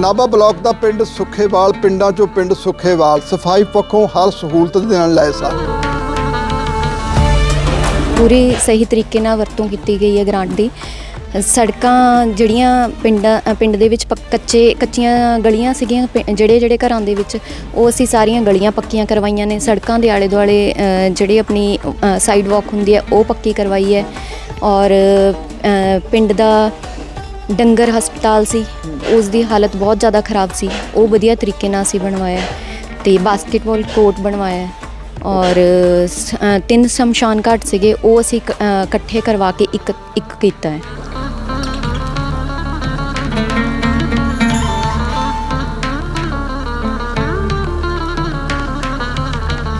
Nabha block ਦਾ ਪਿੰਡ ਸੁਖੇਵਾਲ, ਪਿੰਡਾਂ ਚੋਂ ਪਿੰਡ ਸੁਖੇਵਾਲ, ਸਫ਼ਾਈ ਪੱਖੋਂ ਹਰ ਸਹੂਲਤ ਦੇ ਨਾਲ ਲੈਸ ਪੂਰੀ ਸਹੀ ਤਰੀਕੇ ਨਾਲ ਵਰਤੋਂ ਕੀਤੀ ਗਈ ਹੈ ਗ੍ਰਾਂਟ ਦੀ। ਸੜਕਾਂ ਜਿਹੜੀਆਂ ਪਿੰਡਾਂ ਪਿੰਡ ਦੇ ਵਿੱਚ ਪੱਕ- ਕੱਚੇ, ਕੱਚੀਆਂ ਗਲੀਆਂ ਸੀਗੀਆਂ, ਪਿੰ- ਜਿਹੜੇ ਜਿਹੜੇ ਘਰਾਂ ਦੇ ਵਿੱਚ, ਉਹ ਅਸੀਂ ਸਾਰੀਆਂ ਗਲੀਆਂ ਪੱਕੀਆਂ ਕਰਵਾਈਆਂ ਨੇ। ਸੜਕਾਂ ਦੇ ਆਲੇ ਦੁਆਲੇ ਜਿਹੜੇ ਆਪਣੀ ਸਾਈਡ ਵਾਕ ਹੁੰਦੀ ਹੈ, ਉਹ ਪੱਕੀ ਕਰਵਾਈ ਹੈ। ਔਰ ਪਿੰਡ ਦਾ ਡੰਗਰ ਹਸਪਤਾਲ ਸੀ। ਉਸ ਦੀ ਹਾਲਤ ਬਹੁਤ ਜ਼ਿਆਦਾ ਖਰਾਬ ਸੀ। ਉਹ ਵਧੀਆ ਤਰੀਕੇ ਨਾਲ ਅਸੀਂ ਬਣਵਾਇਆ ਤੇ ਬਾਸਕਟਬਾਲ ਕੋਰਟ ਬਣਵਾਇਆ। ਔਰ ਤਿੰਨ ਸ਼ਮਸ਼ਾਨ ਘਾਟ ਸੀਗੇ। ਉਹ ਅਸੀਂ ਇਕ- ਇਕੱਠੇ ਕਰਵਾ ਕੇ ਇੱਕ ਇੱਕ ਕੀਤਾ ਹੈ।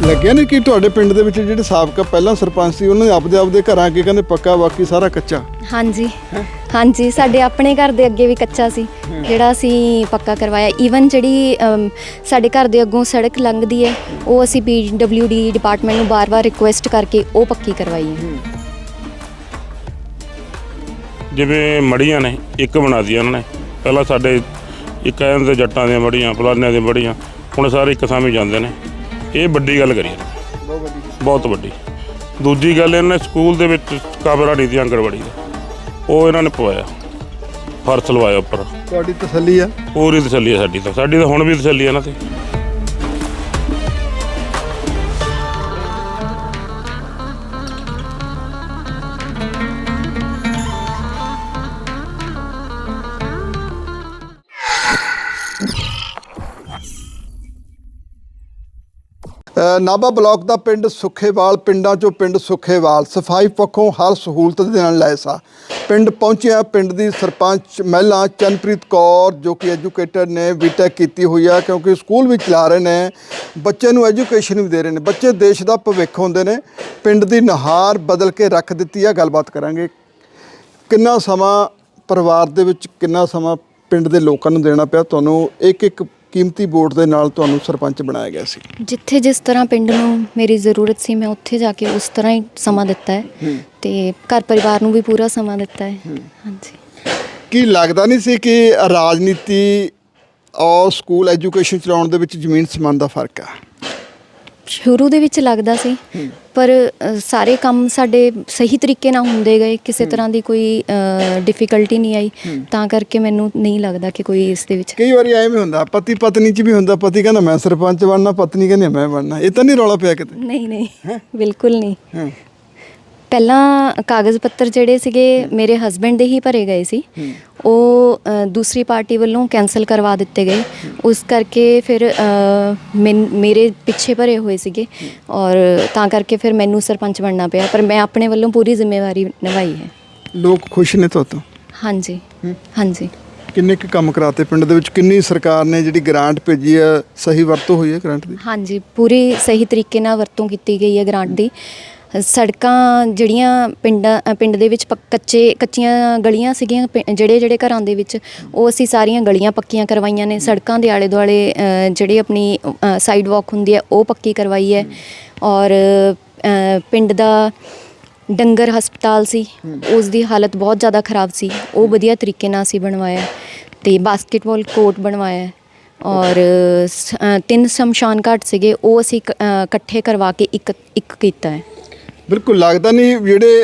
ਲੱਗਿਆ ਨਹੀਂ ਕਿ ਤੁਹਾਡੇ ਪਿੰਡ ਦੇ ਵਿੱਚ ਜਿਹੜੇ ਸਾਬਕਾ ਪਹਿਲਾਂ ਸਰਪੰਚ ਸੀ ਉਹਨਾਂ ਨੇ ਆਪਦੇ ਆਪਦੇ ਘਰਾਂ ਅੱਗੇ ਕਹਿੰਦੇ ਪੱਕਾ ਬਾਕੀ ਸਾਰਾ ਕੱਚਾ? ਹਾਂਜੀ। ਹਾਂਜੀ ਸਾਡੇ ਆਪਣੇ ਘਰ ਦੇ ਅੱਗੇ ਵੀ ਕੱਚਾ ਸੀ ਜਿਹੜਾ ਅਸੀਂ ਪੱਕਾ ਕਰਵਾਇਆ। ਈਵਨ ਜਿਹੜੀ ਅਮ, ਸਾਡੇ ਘਰ ਦੇ ਅੱਗੋਂ ਸੜਕ ਲੰਘਦੀ ਹੈ ਉਹ ਅਸੀਂ ਪੀਡਬਲਯੂਡੀ ਡਿਪਾਰਟਮੈਂਟ ਨੂੰ ਬਾਰ-ਬਾਰ ਰਿਕੁਐਸਟ ਕਰਕੇ ਉਹ ਪੱਕੀ ਕਰਵਾਈ ਹੈ। ਜਿਵੇਂ ਮੜੀਆਂ ਨੇ ਇੱਕ ਬਣਾ ਦਿੱਤੀ ਉਹਨਾਂ ਨੇ। ਪਹਿਲਾਂ ਸਾਡੇ ਇੱਕ ਕਹਿੰਦੇ ਦੇ ਜੱਟਾਂ ਦੀਆਂ ਮੜੀਆਂ ਫਲਾਨਿਆਂ ਦੀਆਂ ਮੜੀਆਂ ਹੁਣ ਸਾਰੇ ਇੱਕ ਥਾਂ ਹੀ ਜਾਂਦੇ ਨੇ। ਇਹ ਵੱਡੀ ਗੱਲ ਕਰੀ ਇਹਨਾਂ ਨੇ, ਬਹੁਤ ਵੱਡੀ। ਬਹੁਤ ਵੱਡੀ ਦੂਜੀ ਗੱਲ ਇਹਨਾਂ ਨੇ ਸਕੂਲ ਦੇ ਵਿੱਚ ਕਮਰਾ ਨਹੀਂ ਦੀ ਆਂਗਣਵਾੜੀ ਦਾ। ਉਹ ਇਹਨਾਂ ਨੇ ਪਵਾਇਆ। ਫਰਸ਼ ਲਵਾਇਆ ਉੱਪਰ। ਤੁਹਾਡੀ ਤਸੱਲੀ ਆ? ਪੂਰੀ ਤਸੱਲੀ ਹੈ ਸਾਡੀ ਤਾਂ। ਸਾਡੀ ਤਾਂ ਹੁਣ ਵੀ ਤਸੱਲੀ ਹੈ ਇਹਨਾਂ ਤੇ। ਅ, ਨਾਭਾ ਬਲਾਕ ਦਾ ਪਿੰਡ ਸੁਖੇਵਾਲ ਪਿੰਡਾਂ ਚੋਂ ਪਿੰਡ ਸੁਖੇਵਾਲ। ਸਫ਼ਾਈ ਪੱਖੋਂ ਹਰ ਸਹੂਲਤ ਦੇ ਨਾਲ ਲੈਸ ਆ ਪਿੰਡ ਪਹੁੰਚਿਆ ਪਿੰਡ ਦੀ ਸਰਪੰਚ ਮਹਿਲਾ ਚੰਨਪ੍ਰੀਤ ਕੌਰ ਜੋ ਕਿ ਐਜੂਕੇਟਰ ਨੇ ਬੀਟੈਕ ਕੀਤੀ ਹੋਈ ਆ ਕਿਉਂਕਿ ਸਕੂਲ ਵੀ ਚਲਾ ਰਹੇ ਨੇ ਬੱਚੇ ਨੂੰ ਐਜੂਕੇਸ਼ਨ ਵੀ ਦੇ ਰਹੇ ਨੇ। ਬੱਚੇ ਦੇਸ਼ ਦਾ ਭਵਿੱਖ ਹੁੰਦੇ ਨੇ ਪਿੰਡ ਦੀ ਨਹਾਰ ਬਦਲ ਕੇ ਰੱਖ ਦਿੱਤੀ ਆ। ਗੱਲਬਾਤ ਕਰਾਂਗੇ। ਕਿੰਨਾ ਸਮਾਂ ਪਰਿਵਾਰ ਦੇ ਵਿੱਚ ਕਿੰਨਾ ਸਮਾਂ ਪਿੰਡ ਦੇ ਲੋਕਾਂ ਨੂੰ ਦੇਣਾ ਪਿਆ? ਤੁਹਾਨੂੰ ਇੱਕ ਇੱਕ ਕੀਮਤੀ ਵੋਟ ਦੇ ਨਾਲ ਤੁਹਾਨੂੰ ਸਰਪੰਚ ਬਣਾਇਆ ਗਿਆ ਸੀ। ਜਿੱਥੇ ਜਿਸ ਤਰ੍ਹਾਂ ਪਿੰਡ ਨੂੰ ਮੇਰੀ ਜ਼ਰੂਰਤ ਸੀ ਮੈਂ ਉੱਥੇ ਜਾ ਕੇ ਉਸ ਤਰ੍ਹਾਂ ਹੀ ਸਮਾਂ ਦਿੱਤਾ ਹੈ ਤੇ ਘਰ ਪਰਿਵਾਰ ਨੂੰ ਵੀ ਪੂਰਾ ਸਮਾਂ ਦਿੱਤਾ ਹੈ। ਹਾਂਜੀ। ਕੀ ਲੱਗਦਾ ਨਹੀਂ ਸੀ ਕਿ ਰਾਜਨੀਤੀ ਔਰ ਸਕੂਲ ਐਜੂਕੇਸ਼ਨ ਚਲਾਉਣ ਦੇ ਵਿੱਚ ਜ਼ਮੀਨ ਸਮਾਨ ਦਾ ਫ਼ਰਕ ਆ? ਸ਼ੁਰੂ ਦੇ ਵਿੱਚ ਲੱਗਦਾ ਸੀ ਪਰ ਸਾਰੇ ਕੰਮ ਸਾਡੇ ਸਹੀ ਤਰੀਕੇ ਨਾਲ ਹੁੰਦੇ ਗਏ ਕਿਸੇ ਤਰ੍ਹਾਂ ਦੀ ਕੋਈ ਡਿਫਿਕਲਟੀ ਨਹੀਂ ਆਈ ਤਾਂ ਕਰਕੇ ਮੈਨੂੰ ਨਹੀਂ ਲੱਗਦਾ ਕਿ ਕੋਈ ਇਸ ਦੇ ਵਿੱਚ ਕਈ ਵਾਰੀ ਐਵੇਂ ਹੁੰਦਾ ਪਤੀ ਪਤਨੀ ਚ ਵੀ ਹੁੰਦਾ ਪਤੀ ਕਹਿੰਦਾ ਮੈਂ ਸਰਪੰਚ ਬਣਨਾ ਪਤਨੀ ਕਹਿੰਦੀ ਮੈਂ ਬਣਨਾ ਇਹ ਤਾਂ ਨਹੀਂ ਰੌਲਾ ਪਿਆ ਕਿਤੇ? ਨਹੀਂ ਨਹੀਂ ਬਿਲਕੁਲ ਨਹੀਂ। ਪਹਿਲਾਂ ਕਾਗਜ਼ ਪੱਤਰ ਜਿਹੜੇ ਸੀਗੇ ਮੇਰੇ ਹਸਬੰਡ ਦੇ ਹੀ ਭਰੇ ਗਏ ਸੀ। ਉਹ ਅ, ਦੂਸਰੀ ਪਾਰਟੀ ਵੱਲੋਂ ਕੈਨਸਲ ਕਰਵਾ ਦਿੱਤੇ ਗਏ। ਉਸ ਕਰਕੇ ਫਿਰ ਅ, ਮੈਨ- ਮੇਰੇ ਪਿੱਛੇ ਭਰੇ ਹੋਏ ਸੀਗੇ। ਔਰ ਤਾਂ ਕਰਕੇ ਫਿਰ ਮੈਨੂੰ ਸਰਪੰਚ ਬਣਨਾ ਪਿਆ। ਪਰ ਮੈਂ ਆਪਣੇ ਵੱਲੋਂ ਪੂਰੀ ਜ਼ਿੰਮੇਵਾਰੀ ਨਿਭਾਈ ਹੈ। ਲੋਕ ਖੁਸ਼ ਨੇ ਤੁਹਾਤੋਂ ਹਾਂਜੀ। ਹਾਂਜੀ। ਕਿੰਨੇ ਕੁ ਕੰਮ ਕਰਾਤੇ ਪਿੰਡ ਦੇ ਵਿੱਚ? ਕਿੰਨੀ ਸਰਕਾਰ ਨੇ ਜਿਹੜੀ ਗ੍ਰਾਂਟ ਭੇਜੀ ਆ ਸਹੀ ਵਰਤੋਂ ਹੋਈ ਹੈ ਗ੍ਰਾਂਟ ਦੀ? ਹਾਂਜੀ। ਪੂਰੀ ਸਹੀ ਤਰੀਕੇ ਨਾਲ ਵਰਤੋਂ ਕੀਤੀ ਗਈ ਹੈ ਗ੍ਰਾਂਟ ਦੀ। ਸੜਕਾਂ ਜਿਹੜੀਆਂ ਪਿੰਡਾਂ ਪਿੰਡ ਦੇ ਵਿੱਚ ਪੱਕ- ਕੱਚੇ ਕੱਚੀਆਂ ਗਲੀਆਂ ਸੀਗੀਆਂ ਪਿੰ- ਜਿਹੜੇ ਜਿਹੜੇ ਘਰਾਂ ਦੇ ਵਿੱਚ ਉਹ ਅਸੀਂ ਸਾਰੀਆਂ ਗਲੀਆਂ ਪੱਕੀਆਂ ਕਰਵਾਈਆਂ ਨੇ। ਸੜਕਾਂ ਦੇ ਆਲੇ ਦੁਆਲੇ ਅ, ਜਿਹੜੀ ਆਪਣੀ ਸਾਈਡ ਵਾਕ ਹੁੰਦੀ ਹੈ ਉਹ ਪੱਕੀ ਕਰਵਾਈ ਹੈ। ਔਰ ਅ, ਪਿੰਡ ਦਾ ਡੰਗਰ ਹਸਪਤਾਲ ਸੀ ਉਸ ਦੀ ਹਾਲਤ ਬਹੁਤ ਜ਼ਿਆਦਾ ਖਰਾਬ ਸੀ। ਉਹ ਵਧੀਆ ਤਰੀਕੇ ਨਾਲ ਅਸੀਂ ਬਣਵਾਇਆ ਤੇ ਬਾਸਕਟਬਾਲ ਕੋਰਟ ਬਣਵਾਇਆ। ਔਰ ਸ- ਅ, ਤਿੰਨ ਸ਼ਮਸ਼ਾਨ ਘਾਟ ਸੀਗੇ ਉਹ ਅਸੀਂ ਕ ਅ, ਇਕੱਠੇ ਕਰਵਾ ਕੇ ਇੱਕ ਇੱਕ ਕੀਤਾ ਹੈ। ਬਿਲਕੁਲ ਲੱਗਦਾ ਨਹੀਂ ਜਿਹੜੇ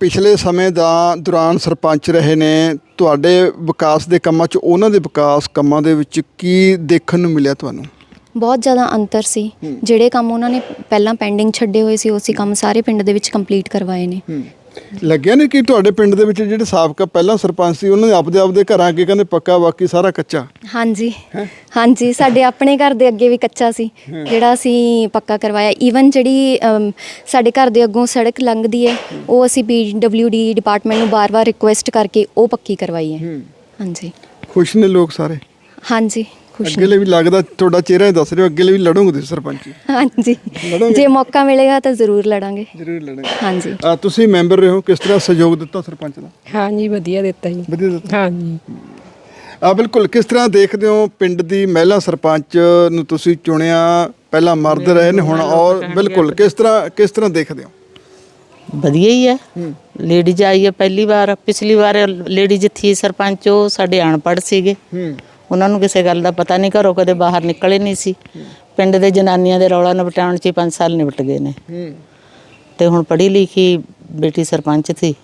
ਪਿਛਲੇ ਸਮੇਂ ਦਾ ਦੌਰਾਨ ਸਰਪੰਚ ਰਹੇ ਨੇ ਤੁਹਾਡੇ ਵਿਕਾਸ ਦੇ ਕੰਮਾਂ 'ਚ ਉਹਨਾਂ ਦੇ ਵਿਕਾਸ ਕੰਮਾਂ ਦੇ ਵਿੱਚ ਕੀ ਦੇਖਣ ਨੂੰ ਮਿਲਿਆ ਤੁਹਾਨੂੰ? ਬਹੁਤ ਜ਼ਿਆਦਾ ਅੰਤਰ ਸੀ। ਜਿਹੜੇ ਕੰਮ ਉਹਨਾਂ ਨੇ ਪਹਿਲਾਂ ਪੈਂਡਿੰਗ ਛੱਡੇ ਹੋਏ ਸੀ ਉਹ ਅਸੀਂ ਕੰਮ ਸਾਰੇ ਪਿੰਡ ਦੇ ਵਿੱਚ ਕੰਪਲੀਟ ਕਰਵਾਏ ਨੇ। ਲੱਗਿਆ ਨਹੀਂ ਕਿ ਤੁਹਾਡੇ ਪਿੰਡ ਦੇ ਵਿੱਚ ਜਿਹੜੇ ਸਾਬਕਾ ਪਹਿਲਾਂ ਸਰਪੰਚ ਸੀ ਉਹਨਾਂ ਨੇ ਆਪਦੇ ਆਪਦੇ ਘਰਾਂ ਅੱਗੇ ਕਹਿੰਦੇ ਪੱਕਾ ਬਾਕੀ ਸਾਰਾ ਕੱਚਾ? ਹਾਂਜੀ। ਹਾਂਜੀ ਸਾਡੇ ਆਪਣੇ ਘਰ ਦੇ ਅੱਗੇ ਵੀ ਕੱਚਾ ਸੀ। ਜਿਹੜਾ ਅਸੀਂ ਪੱਕਾ ਕਰਵਾਇਆ। ਈਵਨ ਜਿਹੜੀ ਅਮ, ਸਾਡੇ ਘਰ ਦੇ ਅੱਗੋਂ ਸੜਕ ਲੰਘਦੀ ਹੈ ਉਹ ਅਸੀਂ ਪੀਡਬਲਯੂਡੀ ਡਿਪਾਰਟਮੈਂਟ ਨੂੰ ਬਾਰ-ਬਾਰ ਰਿਕੁਐਸਟ ਕਰਕੇ ਉਹ ਪੱਕੀ ਕਰਵਾਈ ਹੈ। ਹਾਂਜੀ। ਖੁਸ਼ ਨੇ ਲੋਕ ਸਾਰੇ? ਹਾਂਜੀ। ਖੁਸ਼ ਅੱਗੇ ਲਈ ਵੀ ਲੱਗਦਾ ਤੁਹਾਡਾ ਚਿਹਰਾ ਹੀ ਦੱਸ ਰਿਹਾ ਅੱਗੇ ਲਈ ਵੀ ਲੜੋਗੇ ਤੁਸੀਂ ਸਰਪੰਚੀ ਹਾਂਜੀ? ਜੇ ਮੌਕਾ ਮਿਲੇਗਾ ਤਾਂ ਜ਼ਰੂਰ ਲੜਾਂਗੇ। ਜ਼ਰੂਰ ਲੜਾਂਗੇ। ਹਾਂਜੀ। ਆ ਤੁਸੀਂ ਮੈਂਬਰ ਰਹੇ ਹੋ ਕਿਸ ਤਰ੍ਹਾਂ ਸਹਿਯੋਗ ਦਿੱਤਾ ਸਰਪੰਚ ਦਾ? ਹਾਂਜੀ ਵਧੀਆ ਦਿੱਤਾ ਜੀ। ਵਧੀਆ ਦਿੱਤਾ? ਹਾਂਜੀ। ਆ ਬਿਲਕੁਲ ਕਿਸ ਤਰ੍ਹਾਂ ਦੇਖਦੇ ਹੋ ਪਿੰਡ ਦੀ ਮਹਿਲਾ ਸਰਪੰਚ ਨੂੰ ਤੁਸੀਂ ਚੁਣਿਆ ਪਹਿਲਾਂ ਮਰਦ ਰਹੇ ਨੇ ਹੁਣ ਔਰ ਬਿਲਕੁਲ ਕਿਸ ਤਰ੍ਹਾਂ ਕਿਸ ਤਰ੍ਹਾਂ ਦੇਖਦੇ ਹੋ? ਵਧੀਆ ਹੀ। ਹੈ। ਲੇਡੀਜ਼ ਆਈ ਹੈ ਪਹਿਲੀ ਵਾਰ ਪਿਛਲੀ ਵਾਰ ਲੇਡੀਜ਼ ਥੀ ਸਰਪੰਚ ਉਹ ਸਾਡੇ ਅਨਪੜ੍ਹ ਸੀਗੇ। ਹੂੰ। ਉਹਨਾਂ ਨੂੰ ਕਿਸੇ ਗੱਲ ਦਾ ਪਤਾ ਨਹੀਂ ਘਰੋਂ ਕਦੇ ਬਾਹਰ ਨਿਕਲੇ ਨਹੀਂ ਸੀ। ਪਿੰਡ ਦੇ ਜਨਾਨੀਆਂ ਦੇ ਰੌਲਾ ਨਿਪਟਾਉਣ 'ਚ 5 ਸਾਲ ਨਿਪਟ ਗਏ ਨੇ। ਤੇ ਹੁਣ ਪੜ੍ਹੀ ਲਿਖੀ ਬੇਟੀ ਸਰਪੰਚ ਸੀ।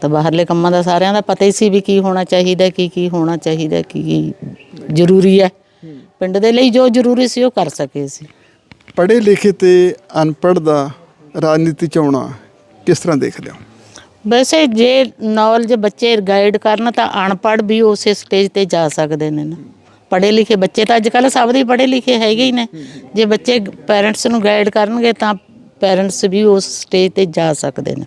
ਤਾਂ ਬਾਹਰਲੇ ਕੰਮਾਂ ਦਾ ਸਾਰਿਆਂ ਦਾ ਪਤਾ ਹੀ ਸੀ ਵੀ ਕੀ ਹੋਣਾ ਚਾਹੀਦਾ ਕੀ ਕੀ ਹੋਣਾ ਚਾਹੀਦਾ ਕੀ ਕੀ ਜ਼ਰੂਰੀ ਹੈ। ਪਿੰਡ ਦੇ ਲਈ ਜੋ ਜ਼ਰੂਰੀ ਸੀ ਉਹ ਕਰ ਸਕੇ ਸੀ। ਪੜ੍ਹੇ ਲਿਖੇ ਤੇ ਅਨਪੜ੍ਹ ਦਾ ਰਾਜਨੀਤੀ ਚ ਆਉਣਾ ਕਿਸ ਤਰ੍ਹਾਂ ਦੇਖਦੇ ਹੋ ਵੈਸੇ ਜੇ ਨੌਲੇਜ ਬੱਚੇ ਗਾਈਡ ਕਰਨ ਤਾਂ ਅਨਪੜ੍ਹ ਵੀ ਉਸੇ ਸਟੇਜ ਤੇ ਜਾ ਸਕਦੇ ਨੇ ਨਾ। ਪੜ੍ਹੇ ਲਿਖੇ ਬੱਚੇ ਤਾਂ ਅੱਜ ਕੱਲ੍ਹ ਸਭ ਦੇ ਪੜ੍ਹੇ ਲਿਖੇ ਹੈਗੇ ਹੀ ਨੇ। ਜੇ ਬੱਚੇ ਪੈਰੈਂਟਸ ਨੂੰ ਗਾਈਡ ਕਰਨਗੇ ਤਾਂ ਪੈਰੈਂਟਸ ਵੀ ਉਸ ਸਟੇਜ ਤੇ ਜਾ ਸਕਦੇ ਨੇ।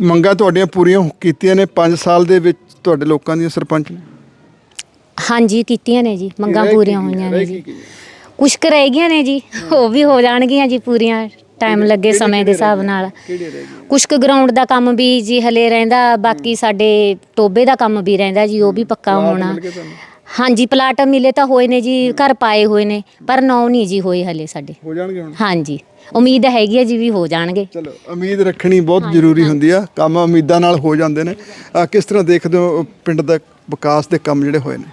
ਮੰਗਾਂ ਤੁਹਾਡੀਆਂ ਪੂਰੀਆਂ ਕੀਤੀਆਂ ਨੇ? 5 ਸਾਲ ਦੇ ਵਿੱਚ ਤੁਹਾਡੇ ਲੋਕਾਂ ਦੀਆਂ ਸਰਪੰਚ ਨੇ? ਹਾਂਜੀ ਕੀਤੀਆਂ ਨੇ ਜੀ। ਮੰਗਾਂ ਪੂਰੀਆਂ ਹੋਈਆਂ ਨੇ ਜੀ? ਕੁਛ ਕੁ ਰਹਿ ਗਈਆਂ ਨੇ ਜੀ। ਉਹ ਵੀ ਹੋ ਜਾਣਗੀਆਂ ਜੀ ਪੂਰੀਆਂ। ਟਾਈਮ ਲੱਗੇ ਸਮੇਂ ਦੇ ਹਿਸਾਬ ਨਾਲ। ਕੁਛ ਕੁ ਗਰਾਊਂਡ ਦਾ ਕੰਮ ਵੀ ਜੀ ਹਲੇ ਰਹਿੰਦਾ ਬਾਕੀ ਸਾਡੇ ਟੋਬੇ ਦਾ ਕੰਮ ਵੀ ਰਹਿੰਦਾ ਜੀ ਉਹ ਵੀ ਪੱਕਾ ਹੋਣਾ। ਹਾਂਜੀ ਪਲਾਟ ਮਿਲੇ ਤਾਂ ਹੋਏ ਨੇ ਜੀ ਘਰ ਪਾਏ ਹੋਏ ਨੇ ਪਰ ਨੌ ਨਹੀਂ ਜੀ ਹੋਏ ਹਲੇ ਸਾਡੇ। ਹੋ ਜਾਣਗੇ ਹੁਣ? ਹਾਂਜੀ ਉਮੀਦ ਹੈਗੀ ਹੈ ਜੀ ਵੀ ਹੋ ਜਾਣਗੇ। ਚਲੋ ਉਮੀਦ ਰੱਖਣੀ ਬਹੁਤ ਜ਼ਰੂਰੀ ਹੁੰਦੀ ਆ ਕੰਮ ਉਮੀਦਾਂ ਨਾਲ ਹੋ ਜਾਂਦੇ ਨੇ। ਅਹ ਕਿਸ ਤਰ੍ਹਾਂ ਦੇਖਦੇ ਹੋ ਪਿੰਡ ਦਾ ਵਿਕਾਸ ਦੇ ਕੰਮ ਜਿਹੜੇ ਹੋਏ ਨੇ?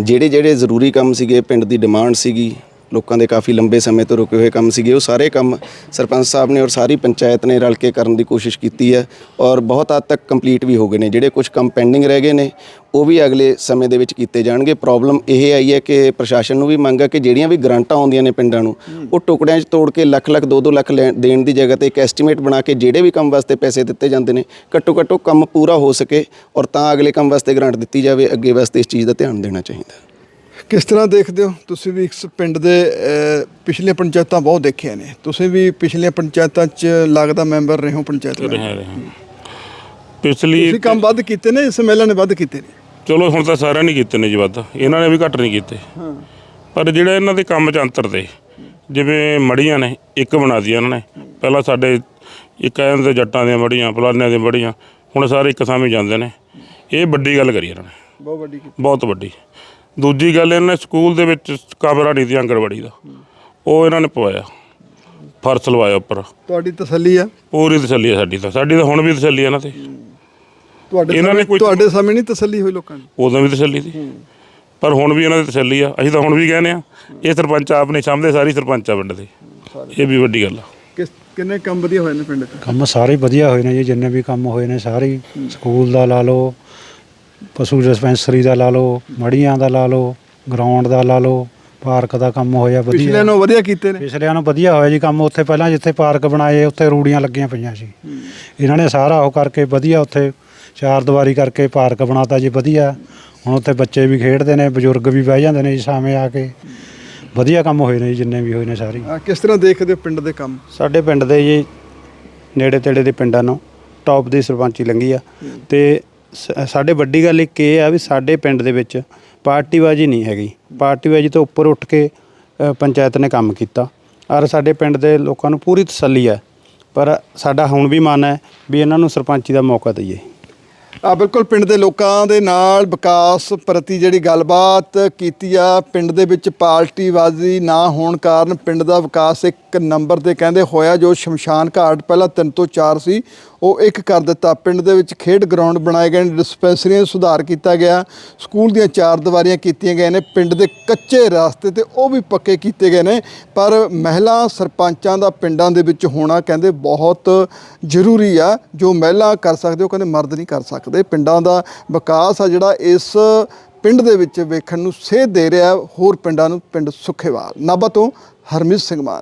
ਜਿਹੜੇ ਜਿਹੜੇ ਜ਼ਰੂਰੀ ਕੰਮ ਸੀਗੇ ਪਿੰਡ ਦੀ ਡਿਮਾਂਡ ਸੀਗੀ ਲੋਕਾਂ ਦੇ ਕਾਫੀ ਲੰਬੇ ਸਮੇਂ ਤੋਂ ਰੁਕੇ ਹੋਏ ਕੰਮ ਸੀਗੇ। ਉਹ ਸਾਰੇ ਕੰਮ ਸਰਪੰਚ ਸਾਹਿਬ ਨੇ ਔਰ ਸਾਰੀ ਪੰਚਾਇਤ ਨੇ ਰਲ ਕੇ ਕਰਨ ਦੀ ਕੋਸ਼ਿਸ਼ ਕੀਤੀ ਹੈ ਔਰ ਬਹੁਤ ਹੱਦ ਤੱਕ ਕੰਪਲੀਟ ਵੀ ਹੋ ਗਏ ਨੇ। ਜਿਹੜੇ ਕੁਝ ਕੰਮ ਪੈਂਡਿੰਗ ਰਹਿ ਗਏ ਨੇ, ਉਹ ਵੀ ਅਗਲੇ ਸਮੇਂ ਦੇ ਵਿੱਚ ਕੀਤੇ ਜਾਣਗੇ। ਪ੍ਰੋਬਲਮ ਇਹ ਆਈ ਹੈ ਕਿ ਪ੍ਰਸ਼ਾਸਨ ਨੂੰ ਵੀ ਮੰਗ ਹੈ ਕਿ ਜਿਹੜੀਆਂ ਵੀ ਗ੍ਰਾਂਟਾਂ ਆਉਂਦੀਆਂ ਨੇ ਪਿੰਡਾਂ ਨੂੰ, ਉਹ ਟੁਕੜਿਆਂ 'ਚ ਤੋੜ ਕੇ ਲੱਖ ਲੱਖ 2-2 ਲੱਖ ਲੈ- ਦੇਣ ਦੀ ਜਗ੍ਹਾ ਤੇ ਇੱਕ ਐਸਟੀਮੇਟ ਬਣਾ ਕੇ ਜਿਹੜੇ ਵੀ ਕੰਮ ਵਾਸਤੇ ਪੈਸੇ ਦਿੱਤੇ ਜਾਂਦੇ ਨੇ, ਘੱਟੋ ਘੱਟ ਉਹ ਕੰਮ ਪੂਰਾ ਹੋ ਸਕੇ ਔਰ ਤਾਂ ਅਗਲੇ ਕੰਮ ਵਾਸਤੇ ਗ੍ਰਾਂਟ ਦਿੱਤੀ ਜਾਵੇ। ਅੱਗੇ ਵਾਸਤੇ ਇਸ ਚੀਜ਼ ਦਾ ਧਿਆਨ ਦੇਣਾ ਚਾਹੀਦਾ। ਕਿਸ ਤਰ੍ਹਾਂ ਦੇਖਦੇ ਹੋ? ਤੁਸੀਂ ਵੀ ਇਸ ਪਿੰਡ ਦੇ ਅਹ, ਪਿਛਲੀਆਂ ਪੰਚਾਇਤਾਂ ਬਹੁਤ ਦੇਖੀਆਂ ਨੇ। ਤੁਸੀਂ ਵੀ ਪਿਛਲੀਆਂ ਪੰਚਾਇਤਾਂ 'ਚ ਲੱਗਦਾ ਮੈਂਬਰ ਰਹੇ ਹੋ ਪੰਚਾਇਤ ਦੇ ਰਿਹਾ ਰਿਹਾ ਪਿਛਲੀ ਤੁਸੀਂ ਕੰਮ ਵੱਧ ਕੀਤੇ ਨੇ ਇਸ ਮਹਿਲਾ ਨੇ ਵੱਧ ਕੀਤੇ ਨੇ? ਚਲੋ ਹੁਣ ਤਾਂ ਸਾਰਿਆਂ ਨੇ ਕੀਤੇ ਨੇ ਜੀ ਵੱਧ। ਇਹਨਾਂ ਨੇ ਵੀ ਘੱਟ ਨਹੀਂ ਕੀਤੇ। ਪਰ ਜਿਹੜਾ ਇਹਨਾਂ ਦੇ ਕੰਮ ਚ ਅੰਤਰ ਦੇ ਜਿਵੇਂ ਮੜੀਆਂ ਨੇ ਇੱਕ ਬਣਾਦੀਆਂ ਇਹਨਾਂ ਨੇ। ਪਹਿਲਾਂ ਸਾਡੇ ਇੱਕ ਕਹਿੰਦੇ ਤੇ ਜੱਟਾਂ ਦੀਆਂ ਮੜੀਆਂ ਫਲਾਨਿਆਂ ਦੀਆਂ ਮੜੀਆਂ ਹੁਣ ਸਾਰੇ ਇੱਕ ਸਾਹਮਣੇ ਜਾਂਦੇ ਨੇ। ਇਹ ਵੱਡੀ ਗੱਲ ਕਰੀ ਇਹਨਾਂ ਨੇ। ਬਹੁਤ ਵੱਡੀ ਬਹੁਤ ਵੱਡੀ। ਦੂਜੀ ਗੱਲ ਇਹਨਾਂ ਨੇ ਸਕੂਲ ਦੇ ਵਿੱਚ ਕਮਰਾ ਨਹੀਂ ਸੀ ਆਂਗਣਵਾੜੀ ਦਾ। ਉਹ ਇਹਨਾਂ ਨੇ ਪਵਾਇਆ ਫਰਸ਼ ਲਵਾਇਆ ਉੱਪਰ। ਤੁਹਾਡੀ ਤਸੱਲੀ ਆ? ਪੂਰੀ ਤਸੱਲੀ ਹੈ ਸਾਡੀ ਤਾਂ। ਸਾਡੀ ਤਾਂ ਹੁਣ ਵੀ ਤਸੱਲੀ ਹੈ ਇਹਨਾਂ ਤੇ। ਤੁਹਾਡੇ ਇਹਨਾਂ ਨੇ ਸਾਹਮਣੇ- ਕੋਈ- ਤੁਹਾਡੇ ਸਾਹਮਣੇ ਨਹੀਂ ਤਸੱਲੀ ਹੋਈ ਲੋਕਾਂ ਦੀ? ਉਦੋਂ ਵੀ ਤਸੱਲੀ ਸੀ। ਪਰ ਹੁਣ ਵੀ ਇਹਨਾਂ ਦੀ ਤਸੱਲੀ ਆ। ਅਸੀਂ ਤਾਂ ਹੁਣ ਵੀ ਕਹਿੰਦੇ ਆ ਇਹ ਸਰਪੰਚ ਆਪ ਨਹੀਂ ਸਾਹਮਣੇ ਸਾਰੀ ਸਰਪੰਚ ਆ ਪਿੰਡ ਦੇ। ਇਹ ਵੀ ਵੱਡੀ ਗੱਲ ਆ। ਕਿਸ ਕਿੰਨੇ ਕੰਮ ਵਧੀਆ ਹੋਏ ਨੇ ਪਿੰਡ 'ਚ? ਕੰਮ ਸਾਰੇ ਵਧੀਆ ਹੋਏ ਨੇ ਜੀ। ਜਿੰਨੇ ਵੀ ਕੰਮ ਹੋਏ ਨੇ ਸਾਰੇ ਹੀ। ਸਕੂਲ ਦਾ ਲਾ ਲਓ ਪਸ਼ੂ ਡਿਸਪੈਂਸਰੀ ਦਾ ਲਾ ਲਓ ਮੜੀਆਂ ਦਾ ਲਾ ਲਓ ਗਰਾਊਂਡ ਦਾ ਲਾ ਲਓ ਪਾਰਕ ਦਾ ਕੰਮ ਹੋਇਆ ਵਧੀਆ। ਪਿਛਲੇ ਨੂੰ ਵਧੀਆ ਕੀਤੇ ਨੇ। ਪਿਛਲਿਆਂ ਨੂੰ ਵਧੀਆ ਹੋਇਆ ਜੀ ਕੰਮ ਉੱਥੇ ਪਹਿਲਾਂ ਜਿੱਥੇ ਪਾਰਕ ਬਣਾਏ ਉੱਥੇ ਰੂੜੀਆਂ ਲੱਗੀਆਂ ਪਈਆਂ ਸੀ। ਇਹਨਾਂ ਨੇ ਸਾਰਾ ਉਹ ਕਰਕੇ ਵਧੀਆ ਉੱਥੇ ਚਾਰ ਦੀਵਾਰੀ ਕਰਕੇ ਪਾਰਕ ਬਣਾਤਾ ਜੀ ਵਧੀਆ। ਹੁਣ ਉੱਥੇ ਬੱਚੇ ਵੀ ਖੇਡਦੇ ਨੇ ਬਜ਼ੁਰਗ ਵੀ ਬਹਿ ਜਾਂਦੇ ਨੇ ਜੀ ਸਾਵੇਂ ਆ ਕੇ। ਵਧੀਆ ਕੰਮ ਹੋਏ ਨੇ ਜੀ ਜਿੰਨੇ ਵੀ ਹੋਏ ਨੇ ਸਾਰੇ। ਅਹ ਕਿਸ ਤਰ੍ਹਾਂ ਦੇਖਦੇ ਹੋ ਪਿੰਡ ਦੇ ਕੰਮ? ਸਾਡੇ ਪਿੰਡ ਦੇ ਜੀ ਨੇੜੇ ਤੇੜੇ ਦੇ ਪਿੰਡਾਂ ਨੂੰ ਟੌਪ ਦੀ ਸਰਪੰਚੀ ਲੰਗੀ ਆ। ਤੇ ਸ- ਸਾਡੇ ਵੱਡੀ ਗੱਲ ਇੱਕ ਇਹ ਆ ਵੀ ਸਾਡੇ ਪਿੰਡ ਦੇ ਵਿੱਚ ਪਾਰਟੀਬਾਜੀ ਨਹੀਂ ਹੈਗੀ। ਪਾਰਟੀਬਾਜੀ ਤੋਂ ਉੱਪਰ ਉੱਠ ਕੇ ਅ, ਪੰਚਾਇਤ ਨੇ ਕੰਮ ਕੀਤਾ। ਔਰ ਸਾਡੇ ਪਿੰਡ ਦੇ ਲੋਕਾਂ ਨੂੰ ਪੂਰੀ ਤਸੱਲੀ ਹੈ। ਪਰ ਸਾਡਾ ਹੁਣ ਵੀ ਮਨ ਹੈ ਵੀ ਇਹਨਾਂ ਨੂੰ ਸਰਪੰਚੀ ਦਾ ਮੌਕਾ ਦਈਏ। ਆ ਬਿਲਕੁਲ ਪਿੰਡ ਦੇ ਲੋਕਾਂ ਦੇ ਨਾਲ ਵਿਕਾਸ ਪ੍ਰਤੀ ਜਿਹੜੀ ਗੱਲਬਾਤ ਕੀਤੀ ਆ ਪਿੰਡ ਦੇ ਵਿੱਚ ਪਾਰਟੀਬਾਜ਼ੀ ਨਾ ਹੋਣ ਕਾਰਨ ਪਿੰਡ ਦਾ ਵਿਕਾਸ ਇੱਕ ਨੰਬਰ ਤੇ ਕਹਿੰਦੇ ਹੋਇਆ ਜੋ ਸ਼ਮਸ਼ਾਨ ਘਾਟ ਪਹਿਲਾਂ 3 ਤੋਂ 4 ਸੀ ਉਹ ਇੱਕ ਕਰ ਦਿੱਤਾ। ਪਿੰਡ ਦੇ ਵਿੱਚ ਖੇਡ ਗਰਾਊਂਡ ਬਣਾਏ ਗਏ ਨੇ, ਡਿਸਪੈਂਸਰੀਆਂ ਸੁਧਾਰ ਕੀਤਾ ਗਿਆ। ਸਕੂਲ ਦੀਆਂ ਚਾਰ ਦੀਵਾਰੀਆਂ ਕੀਤੀਆਂ ਗਈਆਂ ਨੇ, ਪਿੰਡ ਦੇ ਕੱਚੇ ਰਸਤੇ ਤੇ ਉਹ ਵੀ ਪੱਕੇ ਕੀਤੇ ਗਏ ਨੇ। ਪਰ ਮਹਿਲਾ ਸਰਪੰਚਾਂ ਦਾ ਪਿੰਡਾਂ ਦੇ ਵਿੱਚ ਹੋਣਾ ਕਹਿੰਦੇ ਬਹੁਤ ਜ਼ਰੂਰੀ ਆ। ਜੋ ਮਹਿਲਾ ਕਰ ਸਕਦੇ, ਉਹ ਕਹਿੰਦੇ ਮਰਦ ਨਹੀਂ ਕਰ ਸਕਦੇ। ਪਿੰਡਾਂ ਦਾ ਵਿਕਾਸ ਆ ਜਿਹੜਾ ਇਸ ਪਿੰਡ ਦੇ ਵਿੱਚ ਵੇਖਣ ਨੂੰ ਸੇਧ ਦੇ ਰਿਹਾ। ਹੋਰ ਪਿੰਡਾਂ ਨੂੰ ਪਿੰਡ ਸੁਖੇਵਾਲ। ਨਾਭਾ ਤੋਂ ਹਰਮੀਤ ਸਿੰਘ ਮਾਨ।